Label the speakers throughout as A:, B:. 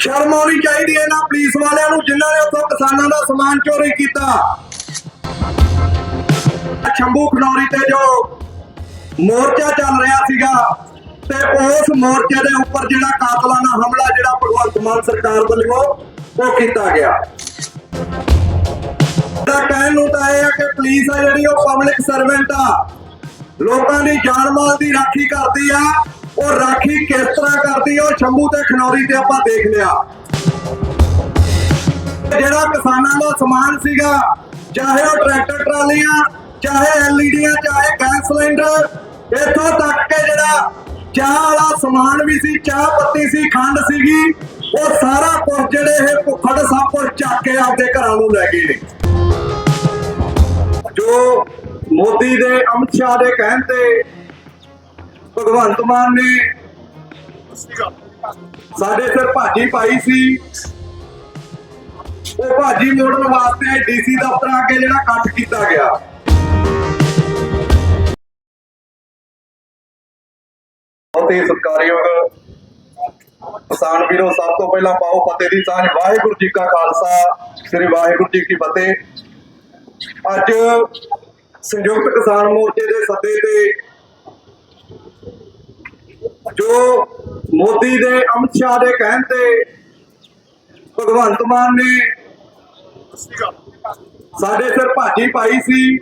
A: ਸ਼ਰਮ ਆਉਣੀ ਚਾਹੀਦੀ ਹੈ ਇਹਨਾਂ ਪੁਲਿਸ ਵਾਲਿਆਂ ਨੂੰ, ਜਿਨ੍ਹਾਂ ਨੇ ਉੱਥੋਂ ਕਿਸਾਨਾਂ ਦਾ ਸਮਾਨ ਚੋਰੀ ਕੀਤਾ। ਸ਼ੰਭੂ ਖਨੌਰੀ ਤੇ ਜੋ ਮੋਰਚਾ ਚੱਲ ਰਿਹਾ ਸੀਗਾ, ਤੇ ਉਸ ਮੋਰਚੇ ਦੇ ਉੱਪਰ ਜਿਹੜਾ ਕਾਤਲਾਨਾ ਹਮਲਾ ਜਿਹੜਾ ਭਗਵੰਤ ਮਾਨ ਸਰਕਾਰ ਵੱਲੋਂ ਉਹ ਕੀਤਾ ਗਿਆ। ਦਾ ਕਹਿਣ ਨੂੰ ਤਾਂ ਇਹ ਆ ਕਿ ਪੁਲਿਸ ਆ ਜਿਹੜੀ ਉਹ ਪਬਲਿਕ ਸਰਵੈਂਟ ਆ। ਲੋਕਾਂ ਦੀ ਜਾਨ ਮਾਲ ਦੀ ਰਾਖੀ ਕਰਦੀ ਆ। ਉਹ ਰਾਖੀ ਕਿਸ ਤਰ੍ਹਾਂ ਕਰਦੀ ਉਹ ਸ਼ੰਭੂ ਤੇ ਖਨੌਰੀ ਤੇ ਆਪਾਂ ਦੇਖ ਲਿਆ। ਜਿਹੜਾ ਕਿਸਾਨਾਂ ਦਾ ਸਮਾਨ ਸੀਗਾ, ਚਾਹੇ ਉਹ ਟਰੈਕਟਰ ਟਰਾਲੀਆਂ, ਚਾਹੇ ਐਲਈਡੀਆਂ, ਚਾਹੇ ਗੈਸ ਸਿਲੰਡਰ, ਇੱਥੋਂ ਤੱਕ ਕਿ ਜਿਹੜਾ ਚਾਹ ਵਾਲਾ ਸਮਾਨ ਵੀ ਸੀ, ਚਾਹ ਪੱਤੀ ਸੀ, ਖੰਡ ਸੀਗੀ, ਉਹ ਸਾਰਾ ਕੁਝ ਜਿਹੜੇ ਇਹ ਭੁੱਖੜ ਸਭ ਕੁਝ ਚੱਕ ਕੇ ਆਪਦੇ ਘਰਾਂ ਨੂੰ ਲੈ ਗਏ ਨੇ। ਜੋ ਮੋਦੀ ਦੇ ਅਮਿਤ ਸ਼ਾਹ ਦੇ ਕਹਿਣ ਤੇ ਭਗਵੰਤ ਮਾਨ ਨੇ ਸਾਡੇ ਸਿਰ ਭਾਜੀ ਪਾਈ ਸੀ। ਉਹ ਭਾਜੀ ਮੋੜਨ ਵਾਸਤੇ ਡੀਸੀ ਦਫ਼ਤਰ ਅੱਗੇ ਜਿਹੜਾ ਇਕੱਠ ਕੀਤਾ ਗਿਆ। ਬਹੁਤ ਹੀ ਸਤਿਕਾਰਯੋਗ ਕਿਸਾਨ ਵੀਰੋ, ਸਭ ਤੋਂ ਪਹਿਲਾਂ ਪਾਓ ਫਤਿਹ ਦੀ ਸਾਂਝ। ਵਾਹਿਗੁਰੂ ਜੀ ਕਾ ਖਾਲਸਾ, ਸ੍ਰੀ ਵਾਹਿਗੁਰੂ ਜੀ ਕੀ ਫਤਿਹ। ਅੱਜ ਸੰਯੁਕਤ ਕਿਸਾਨ ਮੋਰਚੇ ਦੇ ਸੱਦੇ ਤੇ ਜੋ ਮੋਦੀ ਦੇ, ਅਮਿਤ ਸ਼ਾਹ ਦੇ ਕਹਿਣ ਤੇ ਭਗਵੰਤ ਮਾਨ ਨੇ ਸਾਡੇ ਸਿਰ ਭਾਜੀ ਪਾਈ ਸੀ।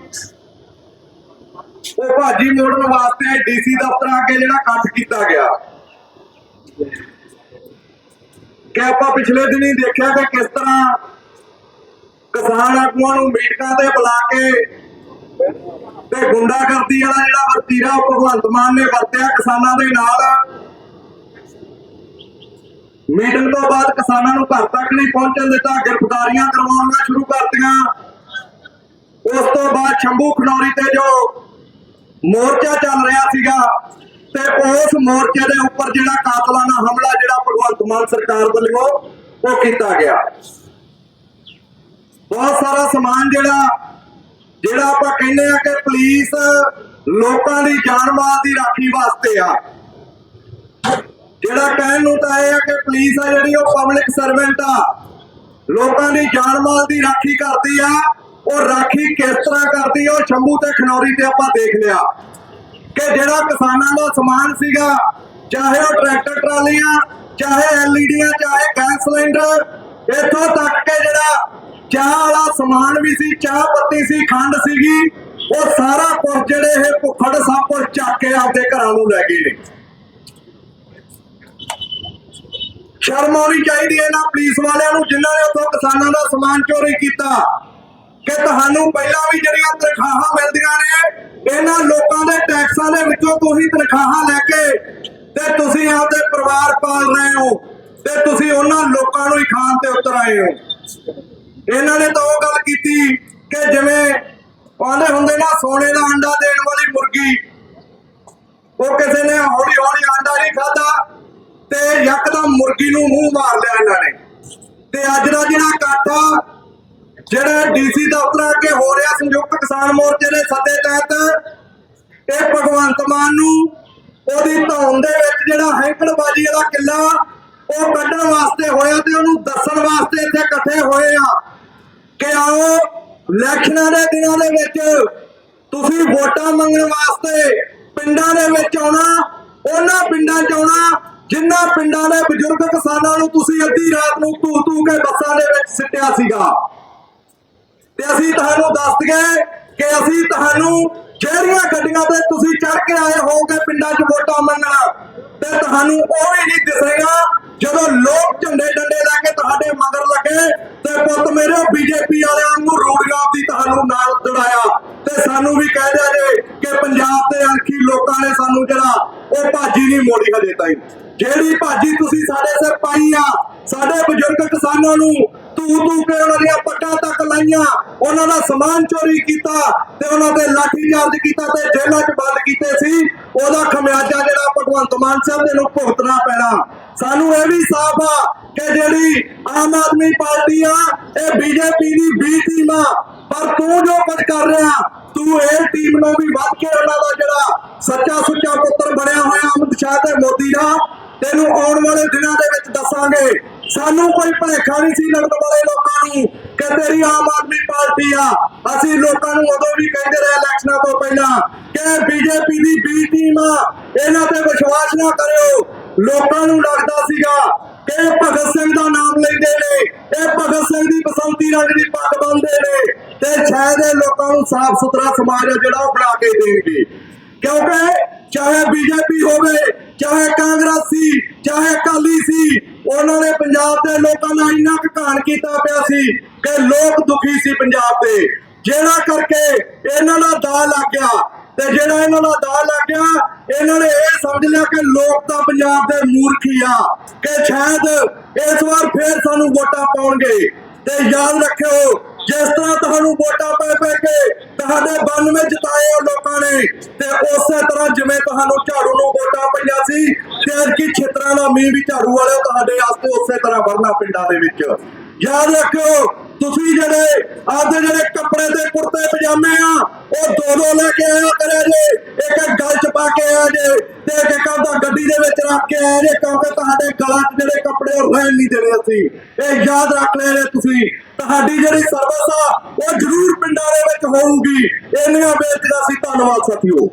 A: ਉਹ ਭਾਜੀ ਮੋੜਨ ਵਾਸਤੇ ਡੀਸੀ ਦਫ਼ਤਰ ਅੱਗੇ ਜਿਹੜਾ ਇਕੱਠ ਕੀਤਾ ਗਿਆ। ਕਿ ਆਪਾਂ ਪਿਛਲੇ ਦਿਨੀ ਦੇਖਿਆ ਕਿ ਕਿਸ ਤਰ੍ਹਾਂ ਕਿਸਾਨ ਆਗੂਆਂ ਨੂੰ ਮੀਟਿੰਗਾਂ ਤੇ ਬੁਲਾ ਕੇ ਤੇ ਗੁੰਡਾਗਰਦੀ ਵਾਲਾ ਜਿਹੜਾ ਵਰਤੀਰਾ ਉਹ ਭਗਵੰਤ ਮਾਨ ਨੇ ਵਰਤਿਆ ਕਿਸਾਨਾਂ ਦੇ ਨਾਲ। ਮੀਟਿੰਗ ਤੋਂ ਬਾਅਦ ਕਿਸਾਨਾਂ ਨੂੰ ਘਰ ਤੱਕ ਨਹੀਂ ਪਹੁੰਚਣ ਦਿੱਤਾ, ਗ੍ਰਿਫਤਾਰੀਆਂ ਕਰਵਾਉਣੀਆਂ ਸ਼ੁਰੂ ਕਰਤੀਆਂ। ਉਸ ਤੋਂ ਬਾਅਦ ਸ਼ੰਭੂ ਖਨੌਰੀ ਤੇ ਜੋ ਮੋਰਚਾ ਚੱਲ ਰਿਹਾ ਸੀਗਾ ਤੇ ਉਸ ਮੋਰਚੇ ਦੇ ਉੱਪਰ ਜਿਹੜਾ ਕਾਤਲਾਨਾ ਹਮਲਾ ਜਿਹੜਾ ਭਗਵੰਤ ਮਾਨ ਸਰਕਾਰ ਵੱਲੋਂ ਉਹ ਕੀਤਾ ਗਿਆ। ਬਹੁਤ ਸਾਰਾ ਸਮਾਨ ਜਿਹੜਾ ਜਿਹੜਾ ਆਪਾਂ ਕਹਿੰਦੇ ਆ ਕਿ ਪੁਲਿਸ ਲੋਕਾਂ ਦੀ ਜਾਨ ਮਾਲ ਦੀ ਰਾਖੀ ਵਾਸਤੇ ਆ। ਜਿਹੜਾ ਕਹਿਣ ਨੂੰ ਤਾਂ ਇਹ ਆ ਕਿ ਪੁਲਿਸ ਆ ਜਿਹੜੀ ਉਹ ਪਬਲਿਕ ਸਰਵੈਂਟ ਆ। ਲੋਕਾਂ ਦੀ ਜਾਨ ਮਾਲ ਦੀ ਰਾਖੀ ਕਰਦੀ ਆ। ਉਹ ਰਾਖੀ ਕਿਸ ਤਰ੍ਹਾਂ ਕਰਦੀ ਉਹ ਸ਼ੰਭੂ ਤੇ ਖਨੌਰੀ ਤੇ ਆਪਾਂ ਦੇਖ ਲਿਆ। ਕਿ ਜਿਹੜਾ ਕਿਸਾਨਾਂ ਦਾ ਸਮਾਨ ਸੀਗਾ, ਚਾਹੇ ਉਹ ਟਰੈਕਟਰ ਟਰਾਲੀਆਂ, ਚਾਹੇ ਐਲਈਡੀਆਂ ਚਾਹੇ ਗੈਸ ਸਿਲੰਡਰ, ਇੱਥੋਂ ਤੱਕ ਕਿ ਜਿਹੜਾ ਚਾਹ ਵਾਲਾ ਸਮਾਨ ਵੀ ਸੀ, ਚਾਹ ਪੱਤੀ ਸੀ, ਖੰਡ ਸੀਗੀ, ਉਹ ਸਾਰਾ ਕੁਝ ਜਿਹੜੇ ਇਹ ਭੁੱਖੜ ਸਭ ਚੱਕ ਕੇ ਆਪਦੇ ਘਰਾਂ ਨੂੰ ਲੈ ਗਏ ਨੇ। ਸ਼ਰਮ ਆਉਣੀ ਚਾਹੀਦੀ ਹੈ ਇਹਨਾਂ ਪੁਲਿਸ ਵਾਲਿਆਂ ਨੂੰ, ਜਿਨ੍ਹਾਂ ਨੇ ਉੱਥੋਂ ਕਿਸਾਨਾਂ ਦਾ ਸਮਾਨ ਚੋਰੀ ਕੀਤਾ, ਕਿ ਤੁਹਾਨੂੰ ਪਹਿਲਾਂ ਵੀ ਜਿਹੜੀਆਂ ਤਨਖਾਹਾਂ ਮਿਲਦੀਆਂ ਨੇ, ਇਹਨਾਂ ਲੋਕਾਂ ਦੇ ਟੈਕਸਾਂ ਦੇ ਵਿੱਚੋਂ ਤੁਸੀਂ ਤਨਖਾਹਾਂ ਲੈ ਕੇ ਤੇ ਤੁਸੀਂ ਆਪਦੇ ਪਰਿਵਾਰ ਪਾਲ ਰਹੇ ਹੋ, ਤੇ ਤੁਸੀਂ ਉਹਨਾਂ ਲੋਕਾਂ ਨੂੰ ਹੀ ਖਾਣ ਤੇ ਉਤਰ ਆਏ ਹੋ। ਇਹਨਾਂ ਨੇ ਤਾਂ ਉਹ ਗੱਲ ਕੀਤੀ ਕਿ ਜਿਵੇਂ ਕਹਿੰਦੇ ਹੁੰਦੇ ਨਾ ਸੋਨੇ ਦਾ ਅੰਡਾ ਦੇਣ ਵਾਲੀ ਮੁਰਗੀ, ਉਹ ਕਿਸੇ ਨੇ ਹੌਲੀ ਹੌਲੀ ਆਂਡਾ ਨਹੀਂ ਖਾਦਾ ਤੇ ਯਕਦਮ ਮੁਰਗੀ ਨੂੰ ਮੂੰਹ ਮਾਰ ਲਿਆ ਇਹਨਾਂ ਨੇ। ਤੇ ਅੱਜ ਦਾ ਜਿਹੜਾ ਇਕੱਠ ਆ, ਜਿਹੜਾ ਡੀਸੀ ਦਫ਼ਤਰ ਅੱਗੇ ਹੋ ਰਿਹਾ ਸੰਯੁਕਤ ਕਿਸਾਨ ਮੋਰਚੇ ਦੇ ਸੱਦੇ ਤਹਿਤ, ਇਹ ਭਗਵੰਤ ਮਾਨ ਨੂੰ ਉਹਦੀ ਧੌਣ ਦੇ ਵਿੱਚ ਜਿਹੜਾ ਹੈਂਕੜਬਾਜੀ ਵਾਲਾ ਕਿੱਲਾ, ਉਹ ਕੱਢਣ ਵਾਸਤੇ ਹੋਇਆ ਤੇ ਉਹਨੂੰ ਦੱਸਣ ਵਾਸਤੇ ਇੱਥੇ ਇਕੱਠੇ ਹੋਏ ਆ। ਕਿ ਆਓ ਇਲੈਕਸ਼ਨਾਂ ਦੇ ਦਿਨਾਂ ਦੇ ਵਿੱਚ ਤੁਸੀਂ ਵੋਟਾਂ ਮੰਗਣ ਵਾਸਤੇ ਪਿੰਡਾਂ ਦੇ ਵਿੱਚ ਆਉਣਾ, ਉਹਨਾਂ ਪਿੰਡਾਂ 'ਚ ਆਉਣਾ, ਜਿਨ੍ਹਾਂ ਪਿੰਡਾਂ ਦੇ ਬਜ਼ੁਰਗ ਕਿਸਾਨਾਂ ਨੂੰ ਤੁਸੀਂ ਅੱਧੀ ਰਾਤ ਨੂੰ ਧੂ ਧੂ ਕੇ ਬੱਸਾਂ ਦੇ ਵਿੱਚ ਸਿੱਟਿਆ ਸੀਗਾ। ਤੇ ਅਸੀਂ ਤੁਹਾਨੂੰ ਦੱਸ ਦਈਏ ਕਿ ਅਸੀਂ ਤੁਹਾਨੂੰ ਜਿਹੜੀਆਂ ਗੱਡੀਆਂ ਤੇ ਤੁਸੀਂ ਚੜ ਕੇ ਆਏ ਹੋਵੋਗੇ ਪਿੰਡਾਂ 'ਚ ਵੋਟਾਂ ਮੰਗਣਾ, ਤੇ ਤੁਹਾਨੂੰ ਉਹ ਵੀ ਨਹੀਂ ਦਿਸੇਗਾ ਜਦੋਂ ਲੋਕ ਝੰਡੇ ਡੰਡੇ ਲੈ ਕੇ ਤੁਹਾਡੇ ਮਗਰ ਲੱਗੇ ਤੇ ਪੁੱਤ ਮੇਰੇ ਬੀਜੇਪੀ ਵਾਲਿਆਂ ਨੂੰ ਰੂੜੀਆਂ ਦੀ ਤੁਹਾਨੂੰ ਨਾਲ ਦੜਾਇਆ ਤੇ ਸਾਨੂੰ ਵੀ ਕਹਿ ਦਿਆ ਜੇ ਕਿ ਪੰਜਾਬ ਦੇ ਅਣਖੀ ਲੋਕਾਂ ਨੇ ਸਾਨੂੰ ਜਿਹੜਾ ਉਹ ਭਾਜੀ ਨਹੀਂ ਮੋੜੀ ਹਜੇ ਤਾਈ। ਜਿਹੜੀ ਭਾਜੀ ਤੁਸੀਂ ਸਾਡੇ ਸਿਰ ਪਾਈ ਆ, ਸਾਡੇ ਬਜ਼ੁਰਗ ਕਿਸਾਨਾਂ ਨੂੰ ਤੂ ਤੂ ਕੇ ਉਹਨਾਂ ਦੀਆਂ ਪੱਟਾਂ ਤੱਕ ਲਾਈਆਂ। ਉਹਨਾਂ ਦਾ ਸਮਾਨ ਚੋਰੀ ਕੀਤਾ ਤੇ ਉਹਨਾਂ ਤੇ ਲਾਠੀ ਚਾਰਜ ਕੀਤਾ ਤੇ ਜੇਲ੍ਹਾਂ 'ਚ ਬੰਦ ਕੀਤੇ ਸੀ। ਉਹਦਾ ਖਮਿਆਜਾ ਜਿਹੜਾ ਭਗਵੰਤ ਮਾਨ ਸਾਹਿਬ ਦੇ ਨੂੰ ਭੁਗਤਣਾ ਪੈਣਾ। ਸਾਨੂੰ ਇਹ ਵੀ ਸਾਫ਼ ਆ ਕਿ ਜਿਹੜੀ ਆਮ ਆਦਮੀ ਪਾਰਟੀ ਆ, ਇਹ ਬੀਜੇਪੀ ਦੀ ਬੀ ਟੀਮ ਆ। ਪਰ ਤੂੰ ਜੋ ਕੁਝ ਕਰ ਰਿਹਾ, ਤੂੰ ਇਹ ਟੀਮ ਨੂੰ ਵੀ ਵੱਧ ਕੇ ਉਹਨਾਂ ਦਾ ਜਿਹੜਾ ਸੱਚਾ ਸੁੱਚਾ ਪੁੱਤਰ ਬਣਿਆ ਹੋਇਆ ਅਮਿਤ ਸ਼ਾਹ ਤੇ ਮੋਦੀ ਦਾ, ਤੈਨੂੰ ਆਉਣ ਵਾਲੇ ਦਿਨਾਂ ਦੇ ਵਿੱਚ ਦੱਸਾਂਗੇ। ਸਾਨੂੰ ਕੋਈ ਭਲੇਖਾ ਨਹੀਂ ਸੀ ਲੱਗਣ ਵਾਲੇ ਲੋਕਾਂ ਨੂੰ ਕਿ ਤੇਰੀ ਆਮ ਆਦਮੀ ਪਾਰਟੀ ਆ। ਅਸੀਂ ਲੋਕਾਂ ਨੂੰ ਉਦੋਂ ਵੀ ਕਹਿੰਦੇ ਰਹੇ ਇਲੈਕਸ਼ਨਾਂ ਤੋਂ ਪਹਿਲਾਂ ਕਿ ਬੀਜੇਪੀ ਦੀ ਬੀ ਟੀਮ ਆ, ਇਹਨਾਂ ਤੇ ਵਿਸ਼ਵਾਸ ਨਾ ਕਰਿਓ। ਲੋਕਾਂ ਨੂੰ ਲੱਗਦਾ ਸੀਗਾ ਕਿ ਇਹ ਭਗਤ ਸਿੰਘ ਦਾ ਨਾਮ ਲੈਂਦੇ ਨੇ, ਇਹ ਭਗਤ ਸਿੰਘ ਦੀ ਬਸੰਤੀ ਰੰਗ ਦੀ ਪੱਗ ਬੰਨਦੇ ਨੇ ਤੇ ਸ਼ਾਇਦ ਇਹ ਲੋਕਾਂ ਨੂੰ ਸਾਫ਼ ਸੁਥਰਾ ਸਮਾਜ ਆ ਜਿਹੜਾ ਉਹ ਬਣਾ ਕੇ ਦੇਣਗੇ। ਕਿਉਂਕਿ ਚਾਹੇ ਬੀਜੇਪੀ ਹੋਵੇ ਚਾਹੇ ਕਾਂਗਰਸੀ, ਚਾਹੇ ਅਕਾਲੀ ਸੀ, ਉਹਨਾਂ ਨੇ ਪੰਜਾਬ ਦੇ ਲੋਕਾਂ ਨਾਲ ਇੰਨਾ ਘਾਣ ਕੀਤਾ ਪਿਆ ਸੀ ਕਿ ਲੋਕ ਦੁਖੀ ਸੀ ਪੰਜਾਬ ਦੇ। ਜਿਹੜਾ ਕਰਕੇ ਇਹਨਾਂ ਦਾ ਦਾ ਲੱਗ ਗਿਆ ਤੇ ਜਿਹੜਾ ਇਹਨਾਂ ਦਾ ਦਾ ਲੱਗ ਗਿਆ, ਇਹਨਾਂ ਨੇ ਇਹ ਸਮਝ ਲਿਆ ਕਿ ਲੋਕ ਤਾਂ ਪੰਜਾਬ ਦੇ ਮੂਰਖ ਹੀ ਆ ਕਿ ਸ਼ਾਇਦ ਇਸ ਵਾਰ ਫੇਰ ਸਾਨੂੰ ਵੋਟਾਂ ਪਾਉਣਗੇ। ਤੇ ਯਾਦ ਰੱਖਿਓ ਜਿਸ ਤਰ੍ਹਾਂ ਤੁਹਾਨੂੰ ਵੋਟਾਂ ਪੈ ਪੈ ਕੇ ਤੁਹਾਡੇ 92 ਜਿਤਾਏ ਆ ਲੋਕਾਂ ਨੇ, ਤੇ ਉਸੇ ਤਰ੍ਹਾਂ ਜਿਵੇਂ ਤੁਹਾਨੂੰ ਝਾੜੂ ਨੂੰ ਵੋਟਾਂ ਪਈਆਂ ਸੀ, ਤੇ ਕੀ ਖੇਤਰਾਂ ਦਾ ਮੀਂਹ ਵੀ ਝਾੜੂ ਵਾਲੇ ਤੁਹਾਡੇ ਵਾਸਤੇ ਉਸੇ ਤਰ੍ਹਾਂ ਵਰਨਾ ਪਿੰਡਾਂ ਦੇ ਵਿੱਚ। ਯਾਦ ਰੱਖਿਓ ਤੁਸੀਂ ਜਿਹੜੇ ਆਪਦੇ ਜਿਹੜੇ ਕੱਪੜੇ ਤੇ ਕੁੜਤੇ, ਪਜਾਮੇ ਆ, ਉਹ ਦੋ ਦੋ ਲੈ ਕੇ ਆਇਆ ਕਰਿਆ ਜੇ, ਇੱਕ ਗਲ ਚ ਪਾ ਕੇ ਆਇਆ ਜੇ, ਤੇ ਇੱਕ ਇੱਕ ਆਪਦਾ ਗੱਡੀ ਦੇ ਵਿੱਚ ਰੱਖ ਕੇ ਆਇਆ ਜੇ, ਕਿਉਂਕਿ ਤੁਹਾਡੇ ਗਲਾਂ 'ਚ ਜਿਹੜੇ ਕੱਪੜੇ ਉਹ ਰਹਿਣ ਨਹੀਂ ਦੇਣੇ ਅਸੀਂ। ਇਹ ਯਾਦ ਰੱਖ ਲੈ ਜੇ ਤੁਸੀਂ। ਤੁਹਾਡੀ ਜਿਹੜੀ ਸਰਵਿਸ ਆ, ਉਹ ਜ਼ਰੂਰ ਪਿੰਡਾਂ ਦੇ ਵਿੱਚ ਹੋਊਗੀ। ਇੰਨੀਆਂ ਬੇਨਤੀਆਂ ਸੀ ਧੰਨਵਾਦ, ਸਾਥੀਓ।